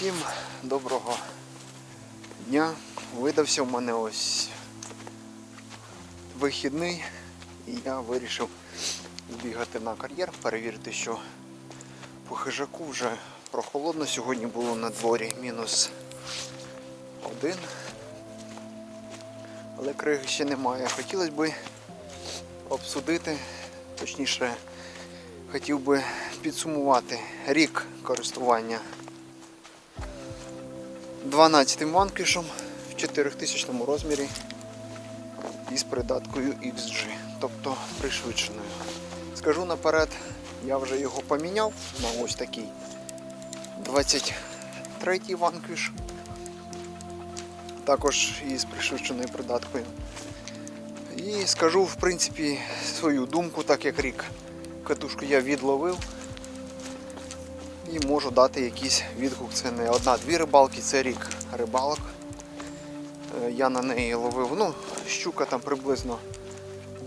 Всім доброго дня. Видався в мене ось вихідний і я вирішив збігати на кар'єр, перевірити, що по хижаку вже прохолодно. Сьогодні було на дворі мінус один. Але криги ще немає. Хотілося б обсудити, точніше, хотів би підсумувати рік користування 12-м ванкішем в 4000 розмірі із придаткою XG, тобто пришвидшеною. Скажу наперед, я вже його поміняв на ось такий 23-й ванкіш, також із пришвидшеною придаткою. І скажу, в принципі, свою думку, так як рік катушку я відловив і можу дати якийсь відгук. Це не одна-дві рибалки, це рік рибалок. Е, Я на неї ловив, ну, щука там приблизно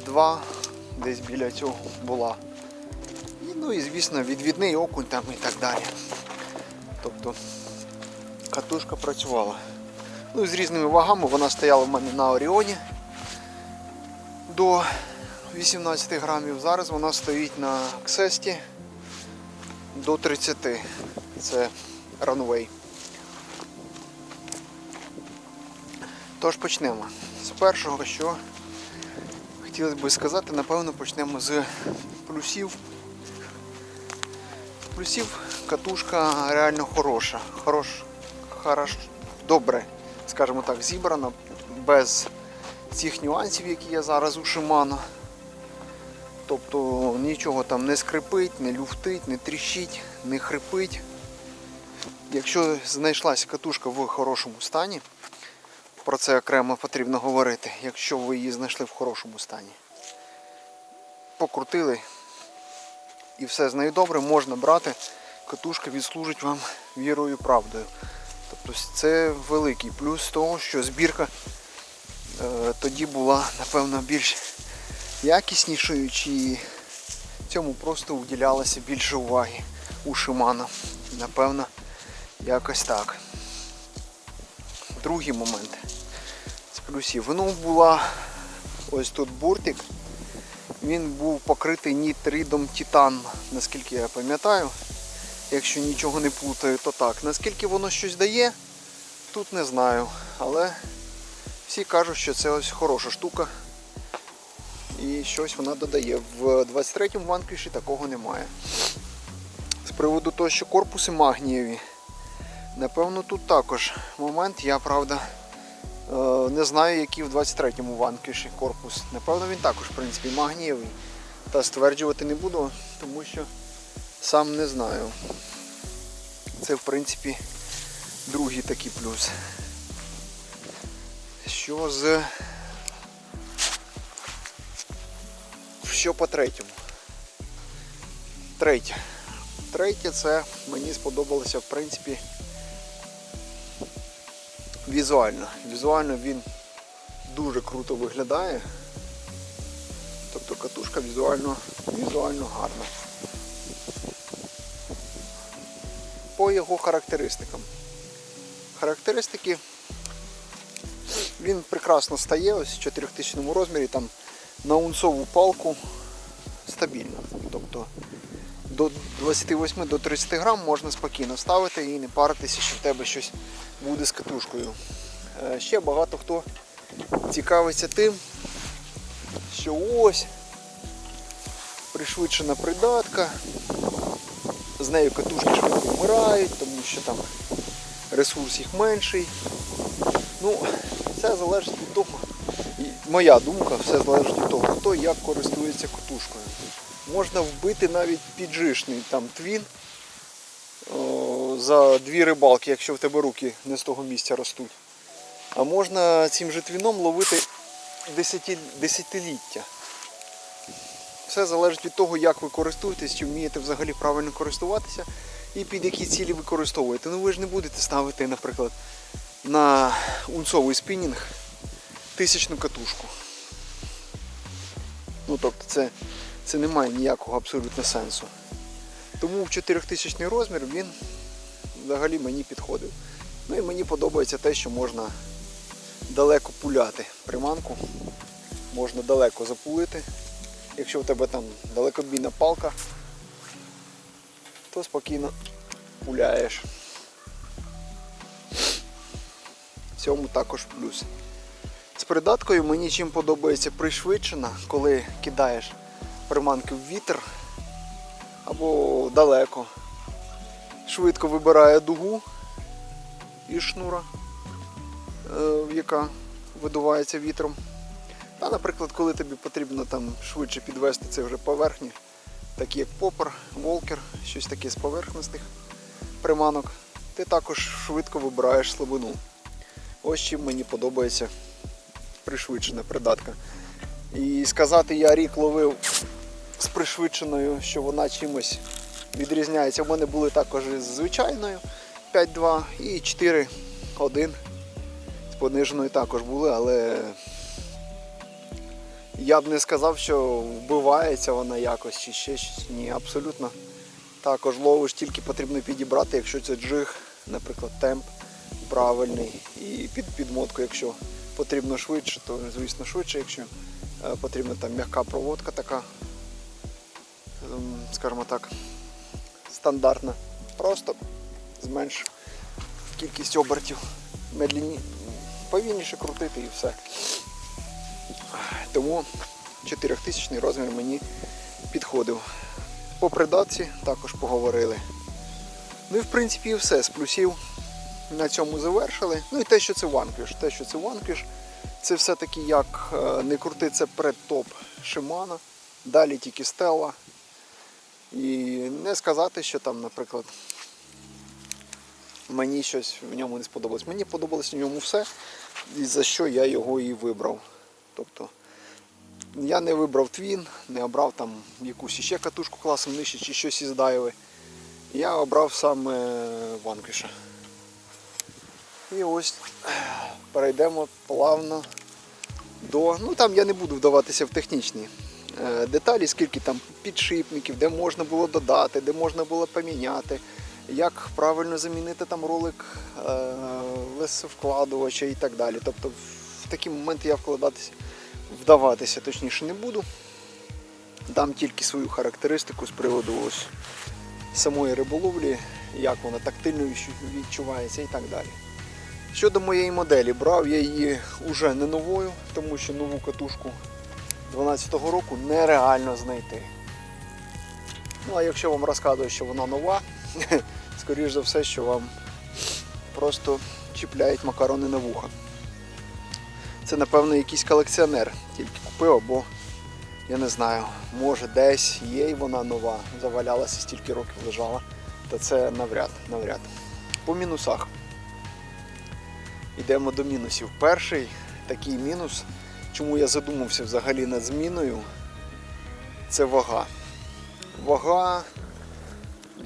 два, десь біля цього була. І, ну і звісно відвідний окунь там і так далі. Тобто катушка працювала. Ну з різними вагами вона стояла в мене на Оріоні до 18 грамів. Зараз вона стоїть на Ксесті до 30. Це ранвей. Тож почнемо. З першого, що хотілося б сказати, напевно, почнемо з плюсів. З плюсів катушка реально хороша. Хорош, хорош, добре, скажімо так, зібрана, без цих нюансів, які є зараз у Shimano. Тобто нічого там не скрипить, не люфтить, не тріщить, не хрипить. Якщо знайшлася катушка в хорошому стані, про це окремо потрібно говорити, якщо ви її знайшли в хорошому стані. Покрутили і все з нею добре, можна брати. Катушка відслужить вам вірою і правдою. Тобто це великий плюс того, що збірка е, тоді була, напевно, більш якіснішою, чи цьому просто уділялося більше уваги у Шимана. Напевно, якось так. Другий момент з плюсів. Ну, була ось тут буртик. Він був покритий нітридом титан, наскільки я пам'ятаю. Якщо нічого не плутаю, то так. Наскільки воно щось дає, тут не знаю. Але всі кажуть, що це ось хороша штука. І щось вона додає. В 23-му ванкіші такого немає. З приводу того, що корпуси магнієві. Напевно, тут також момент. Я правда е, не знаю, який в 23-му ванкіші корпус. Напевно, він також, в принципі, магнієвий. Та стверджувати не буду, тому що сам не знаю. Це, в принципі, другий такий плюс. Що з що по третьому? Третє. Третє це мені сподобалося в принципі візуально. Візуально він дуже круто виглядає. Тобто катушка візуально, візуально гарна. По його характеристикам. Характеристики він прекрасно стає ось в 4000 розмірі, там на унцову палку стабільно. Тобто до 28 до 30 грам можна спокійно ставити і не паритися, що в тебе щось буде з катушкою. Е, Ще багато хто цікавиться тим, що ось пришвидшена придатка, з нею катушки швидко вмирають, тому що там ресурс їх менший. Ну, це залежить від того, моя думка, все залежить від того, хто як користується катушкою. Можна вбити навіть піджишний там твін о, за дві рибалки, якщо в тебе руки не з того місця ростуть. А можна цим же твіном ловити десятиліття. Все залежить від того, як ви користуєтесь, чи вмієте взагалі правильно користуватися і під які цілі використовуєте. Ну ви ж не будете ставити, наприклад, на унцовий спінінг тисячну катушку. Ну тобто це, це не має ніякого абсолютно сенсу. Тому в 4000 розмір він взагалі мені підходив. Ну і мені подобається те, що можна далеко пуляти приманку. Можна далеко запулити. Якщо у тебе там далекобійна палка, то спокійно пуляєш. В цьому також плюс. З придаткою мені чим подобається пришвидшена, коли кидаєш приманки в вітер або далеко. Швидко вибирає дугу із шнура, е, яка видувається вітром. Та, наприклад, коли тобі потрібно там швидше підвести це вже поверхні, такі як попер, волкер, щось таке з поверхностих приманок, ти також швидко вибираєш слабину. Ось чим мені подобається пришвидшена придатка. І сказати, я рік ловив з пришвидшеною, що вона чимось відрізняється. У мене були також із звичайною 5-2 і 4-1. З пониженою також були, але я б не сказав, що вбивається вона якось чи ще щось. Ні, абсолютно. Також ловиш, тільки потрібно підібрати, якщо це джиг, наприклад, темп правильний. І під підмотку, якщо потрібно швидше, то звісно швидше, якщо е, потрібна там м'яка проводка така, ем, скажімо так, стандартна. Просто зменш кількість обертів, медленні, повільніше крутити і все. Тому 4000 розмір мені підходив. По придатці також поговорили. Ну і в принципі і все з плюсів на цьому завершили. Ну і те, що це ванквіш. Те, що це ванквіш, це все-таки як е, не крути, це предтоп Shimano, далі тільки Stella. І не сказати, що там, наприклад, мені щось в ньому не сподобалось. Мені подобалось в ньому все, і за що я його і вибрав. Тобто я не вибрав твін, не обрав там якусь ще катушку класом нижче чи щось із дайви. Я обрав саме ванквіша. І ось перейдемо плавно до. Ну там я не буду вдаватися в технічні е, деталі, скільки там підшипників, де можна було додати, де можна було поміняти, як правильно замінити там ролик лесовкладувача і так далі. Тобто в такі моменти я вкладатися, вдаватися точніше не буду. Дам тільки свою характеристику з приводу ось самої риболовлі, як вона тактильно відчувається і так далі. Щодо моєї моделі, брав я її уже не новою, тому що нову катушку 12-го року нереально знайти. Ну а якщо вам розказую, що вона нова, скоріш за все, що вам просто чіпляють макарони на вуха. Це, напевно, якийсь колекціонер тільки купив, або я не знаю, може десь є і вона нова, завалялася стільки років лежала. Та це навряд, навряд. По мінусах. Йдемо до мінусів. Перший такий мінус, чому я задумався взагалі над зміною, це вага. Вага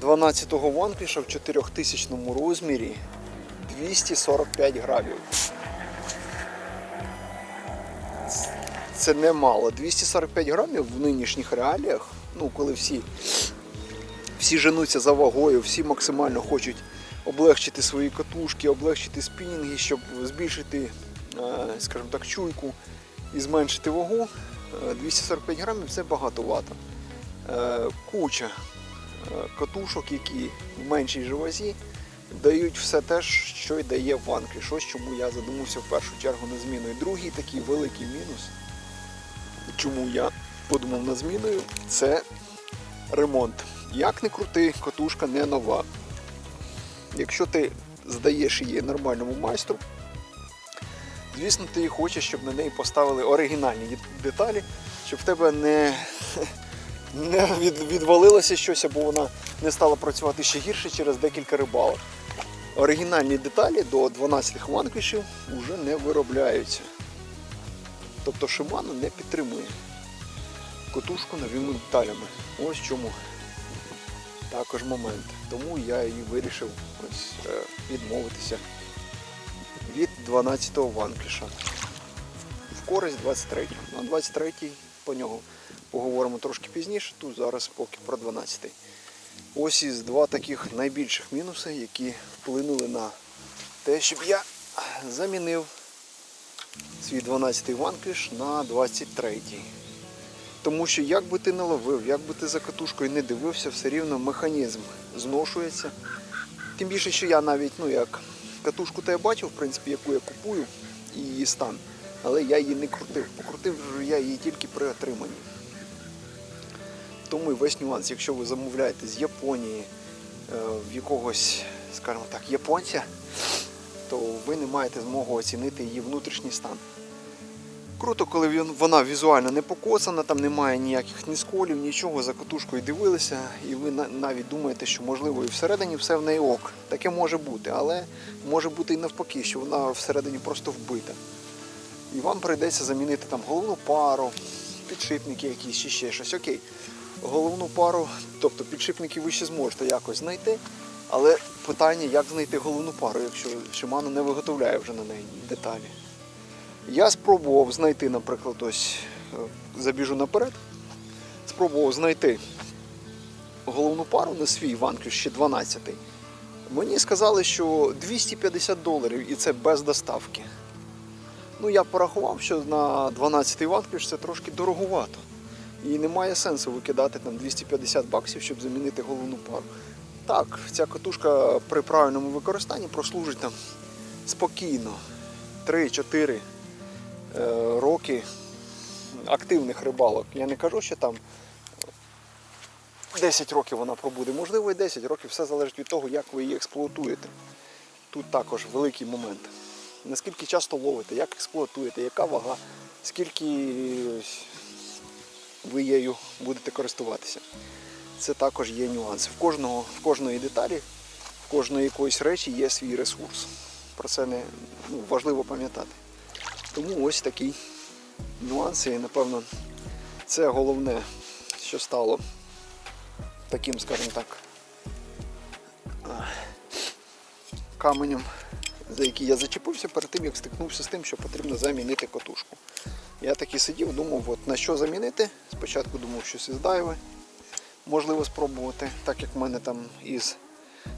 12-го ванкіша в 4000 розмірі 245 грамів. Це немало. 245 грамів в нинішніх реаліях, ну коли всі, всі женуться за вагою, всі максимально хочуть облегчити свої катушки, облегчити спінінги, щоб збільшити, е, скажімо так, чуйку і зменшити вагу. Е, 245 грамів це багатовато. Е, Куча е, катушок, які в меншій же вазі, дають все те, що й дає ванки. Щось, чому я задумався в першу чергу на зміну. І другий такий великий мінус, чому я подумав над зміною, це ремонт. Як не крути, катушка не нова. Якщо ти здаєш її нормальному майстру, звісно, ти хочеш, щоб на неї поставили оригінальні деталі, щоб в тебе не, не від, відвалилося щось, або вона не стала працювати ще гірше через декілька рибалок. Оригінальні деталі до 12 ванквішів вже не виробляються. Тобто Shimano не підтримує котушку новими деталями. Ось чому також момент. Тому я і вирішив ось, е, відмовитися від 12-го ванкіша. В користь 23-го. На 23-й по нього поговоримо трошки пізніше, тут зараз поки про 12-й. Ось із два таких найбільших мінуси, які вплинули на те, щоб я замінив свій 12-й ванкіш на 23-й. Тому що як би ти не ловив, як би ти за катушкою не дивився, все рівно механізм зношується. Тим більше, що я навіть, ну як катушку то я бачив, в принципі, яку я купую і її стан. Але я її не крутив. Покрутив я її тільки при отриманні. Тому і весь нюанс, якщо ви замовляєте з Японії е, в якогось, скажімо так, японця, то ви не маєте змогу оцінити її внутрішній стан. Круто, коли вона візуально не покоцана, там немає ніяких ні сколів, нічого, за катушкою дивилися, і ви навіть думаєте, що можливо і всередині все в неї ок. Таке може бути, але може бути і навпаки, що вона всередині просто вбита. І вам прийдеться замінити там головну пару, підшипники якісь чи ще щось. Окей, головну пару, тобто підшипники ви ще зможете якось знайти, але питання, як знайти головну пару, якщо Shimano не виготовляє вже на неї деталі. Я спробував знайти, наприклад, ось е, забіжу наперед. Спробував знайти головну пару на свій ванкюш ще 12-й. Мені сказали, що 250 доларів і це без доставки. Ну, я порахував, що на 12-й ванкюш це трошки дороговато. І немає сенсу викидати там 250 баксів, щоб замінити головну пару. Так, ця катушка при правильному використанні прослужить там спокійно 3-4 е, роки активних рибалок. Я не кажу, що там 10 років вона пробуде. Можливо, і 10 років, все залежить від того, як ви її експлуатуєте. Тут також великий момент. Наскільки часто ловите, як експлуатуєте, яка вага, скільки ви нею будете користуватися. Це також є нюанси. В кожного, в кожної деталі, в кожної якоїсь речі є свій ресурс. Про це не ну, важливо пам'ятати. Тому ось такий нюанс, і напевно це головне, що стало таким, скажімо так, каменем, за який я зачепився перед тим, як стикнувся з тим, що потрібно замінити катушку. Я таки сидів, думав, от на що замінити. Спочатку думав, щось із дайви. Можливо спробувати, так як в мене там із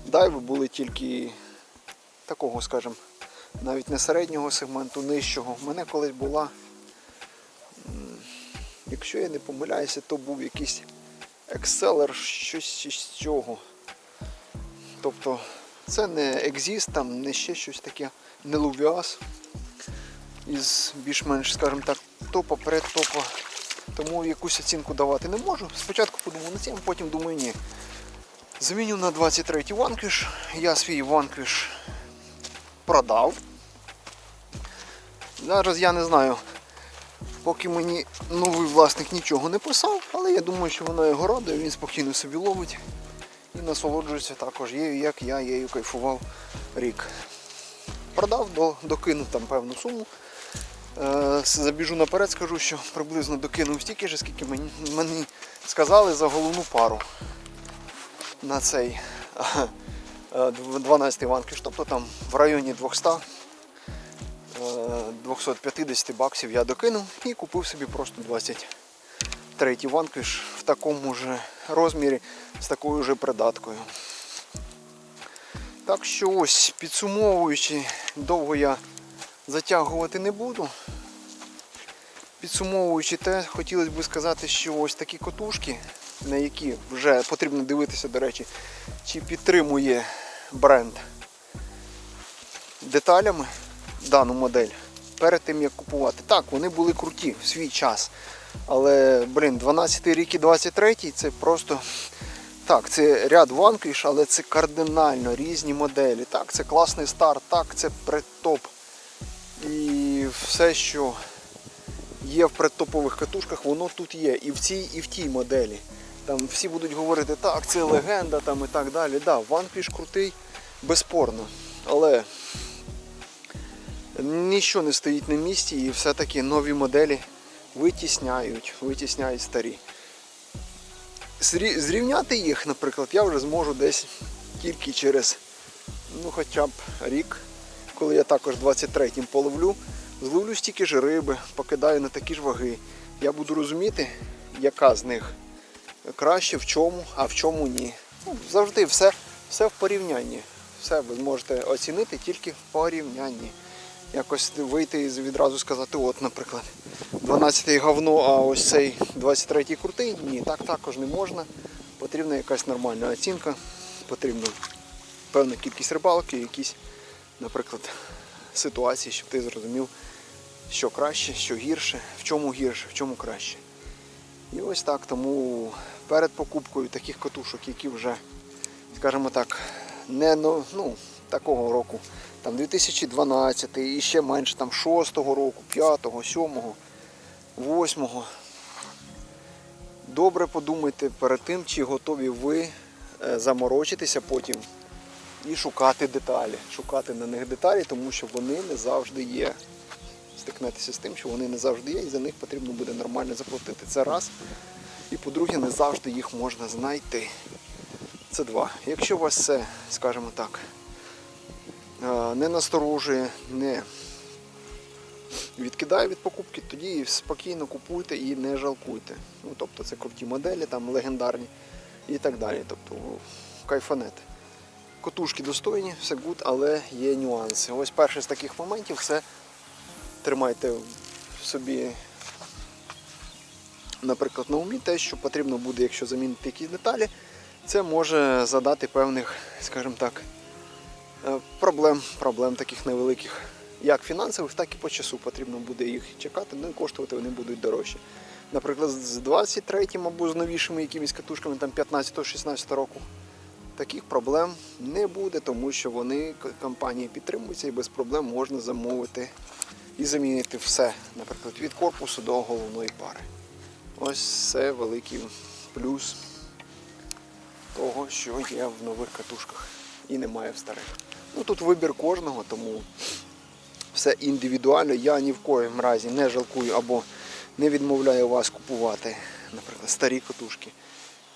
дайви були тільки такого, скажімо, навіть не середнього сегменту, нижчого. У мене колись була, якщо я не помиляюся, то був якийсь екселер, щось із цього. Тобто це не екзіст, там не ще щось таке, не лувіас із більш-менш, скажімо так, топа, передтопа. Тому якусь оцінку давати не можу. Спочатку подумав на цим, потім думаю, ні. Заміню на 23-й ванкіш. Я свій ванкіш продав. Зараз я не знаю, поки мені новий власник нічого не писав, але я думаю, що вона його радує, він спокійно собі ловить і насолоджується також її, як я її кайфував рік. Продав, докинув там певну суму. Е, Забіжу наперед, скажу, що приблизно докинув стільки ж, скільки мені, мені сказали за головну пару на цей е, 12-й ванкіш. Тобто там в районі 200 е, 250 баксів я докинув і купив собі просто 23-й ванкіш в такому ж розмірі з такою ж придаткою. Так що ось, підсумовуючи, довго я затягувати не буду. Підсумовуючи те, хотілося б сказати, що ось такі котушки, на які вже потрібно дивитися, до речі, чи підтримує бренд деталями дану модель перед тим як купувати. Так, вони були круті в свій час. Але, блін, 12 рік і 23 це просто. Так, це ряд ванкіш, але це кардинально різні моделі. Так, це класний старт, так, це предтоп. І все, що є в предтопових катушках, воно тут є. І в цій, і в тій моделі. Там всі будуть говорити, так, це легенда там і так далі. Да, ванкіш крутий, безспорно. Але ніщо не стоїть на місці і все-таки нові моделі витісняють, витісняють старі. Зрівняти їх, наприклад, я вже зможу десь тільки через ну, хоча б рік, коли я також 23-м половлю, зловлю стільки ж риби, покидаю на такі ж ваги. Я буду розуміти, яка з них краще, в чому, а в чому ні. Ну, завжди все, все в порівнянні. Все ви зможете оцінити тільки в порівнянні. Якось вийти і відразу сказати, от, наприклад, 12-й говно, а ось цей 23-й крутий. Ні, так також не можна. Потрібна якась нормальна оцінка, потрібна певна кількість рибалки, якісь, наприклад, ситуації, щоб ти зрозумів, що краще, що гірше, в чому гірше, в чому краще. І ось так, тому перед покупкою таких катушок, які вже, скажімо так, не ну, такого року, там 2012 і ще менше там 6-го року, 5-го, 7-го, 8-го. Добре подумайте перед тим, чи готові ви е, заморочитися потім і шукати деталі. Шукати на них деталі, тому що вони не завжди є. Стикнетеся з тим, що вони не завжди є, і за них потрібно буде нормально заплатити. Це раз. І по-друге, не завжди їх можна знайти. Це два. Якщо вас це, скажімо так, е, не насторожує, не відкидає від покупки, тоді спокійно купуйте і не жалкуйте. Ну, тобто це круті моделі, там легендарні і так далі. Тобто кайфанете. Котушки достойні, все гуд, але є нюанси. Ось перший з таких моментів це тримайте в собі, наприклад, на умі те, що потрібно буде, якщо замінити якісь деталі, це може задати певних, скажімо так, е, проблем, проблем таких невеликих, як фінансових, так і по часу. Потрібно буде їх чекати, ну і коштувати вони будуть дорожче. Наприклад, з 23-м або з новішими якимись катушками там 15-16 року. Таких проблем не буде, тому що вони компанії підтримуються і без проблем можна замовити і замінити все, наприклад, від корпусу до головної пари. Ось це великий плюс того, що є в нових катушках і немає в старих. Ну тут вибір кожного, тому все індивідуально. Я ні в коїм разі не жалкую або не відмовляю вас купувати, наприклад, старі катушки.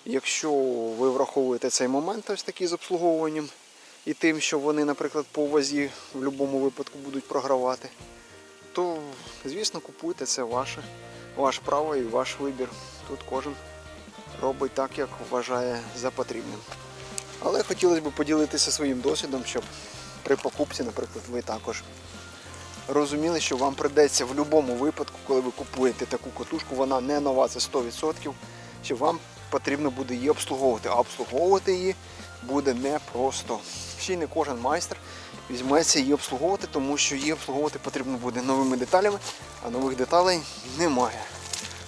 Якщо ви враховуєте цей момент ось такий з обслуговуванням і тим, що вони, наприклад, по вазі в будь-якому випадку будуть програвати, то, звісно, купуйте це ваше, ваше право і ваш вибір. Тут кожен робить так, як вважає за потрібним. Але хотілося б поділитися своїм досвідом, щоб при покупці, наприклад, ви також розуміли, що вам придеться в будь-якому випадку, коли ви купуєте таку катушку, вона не нова, це 100%, що вам потрібно буде її обслуговувати. А обслуговувати її буде непросто. Ще й не кожен майстер візьметься її обслуговувати, тому що її обслуговувати потрібно буде новими деталями, а нових деталей немає.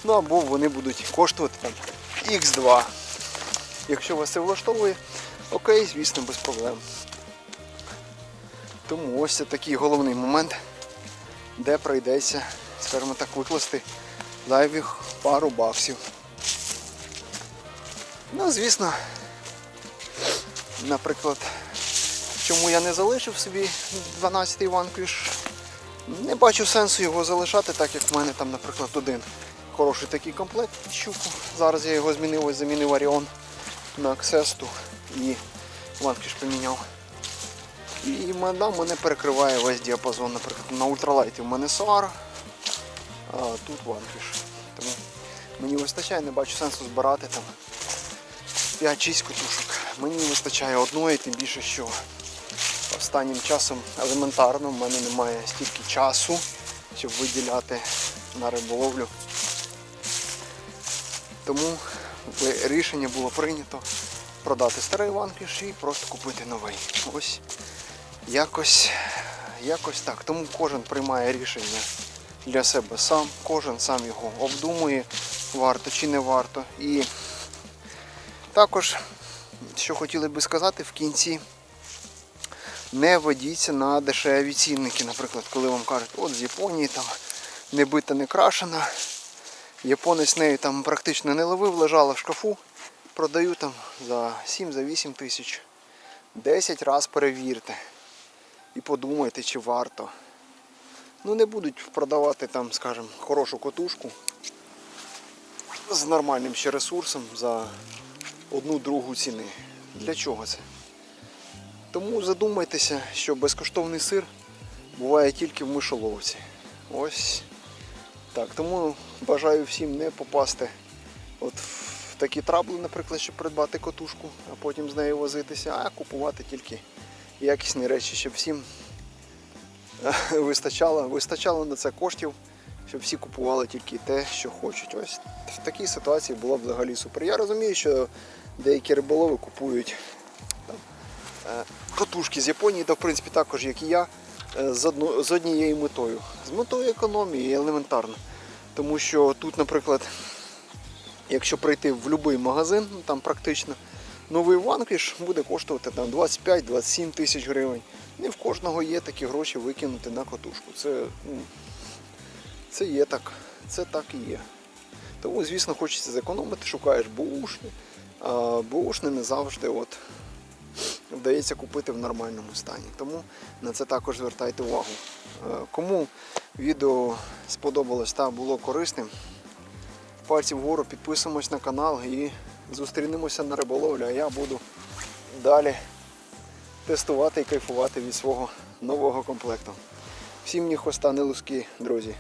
Ну або вони будуть коштувати там X2. Якщо вас це влаштовує, окей, звісно, без проблем. Тому ось це такий головний момент, де прийдеться, скажімо так, викласти зайвих пару баксів. Ну, звісно, наприклад, чому я не залишив собі 12-й ванквіш, не бачу сенсу його залишати, так як в мене там, наприклад, один хороший такий комплект щуку. Зараз я його змінив, ось замінив Оріон на Аксесту і ванквіш поміняв. І мене, мене перекриває весь діапазон, наприклад, на ультралайті в мене SAR, а тут ванквіш. Тому мені вистачає, не бачу сенсу збирати там 5-6 котушок. Мені вистачає одної, тим більше, що останнім часом елементарно в мене немає стільки часу, щоб виділяти на риболовлю. Тому рішення було прийнято продати старий ванкіш і просто купити новий. Ось якось, якось так. Тому кожен приймає рішення для себе сам, кожен сам його обдумує, варто чи не варто. І також, що хотіли би сказати в кінці, не ведіться на дешеві цінники. Наприклад, коли вам кажуть, от з Японії там не бита, не крашена. Японець нею там практично не ловив, лежала в шкафу. Продаю там за 7-8 тисяч. 10 разів перевірте. І подумайте, чи варто. Ну не будуть продавати там, скажімо, хорошу котушку з нормальним ще ресурсом за одну другу ціни. Для чого це? Тому задумайтеся, що безкоштовний сир буває тільки в мишоловці. Ось так. Тому бажаю всім не попасти от в такі трабли, наприклад, щоб придбати котушку, а потім з нею возитися, а купувати тільки якісні речі, щоб всім е, вистачало, вистачало на це коштів, щоб всі купували тільки те, що хочуть. Ось в такій ситуації було б взагалі супер. Я розумію, що деякі риболови купують катушки з Японії, та в принципі також, як і я, е, з, однією метою. З метою економії елементарно. Тому що тут, наприклад, якщо прийти в будь-який магазин, ну, там практично, новий ванкіш буде коштувати там 25-27 тисяч гривень. Не в кожного є такі гроші викинути на катушку. Це, ну, це є так. Це так і є. Тому, звісно, хочеться зекономити, шукаєш бушни, а бушни не завжди от, вдається купити в нормальному стані. Тому на це також звертайте увагу. Е, Кому відео сподобалось та було корисним, пальці вгору підписуємось на канал і зустрінемося на риболовлі, а я буду далі тестувати і кайфувати від свого нового комплекту. Всім ні хвоста, не луски, друзі.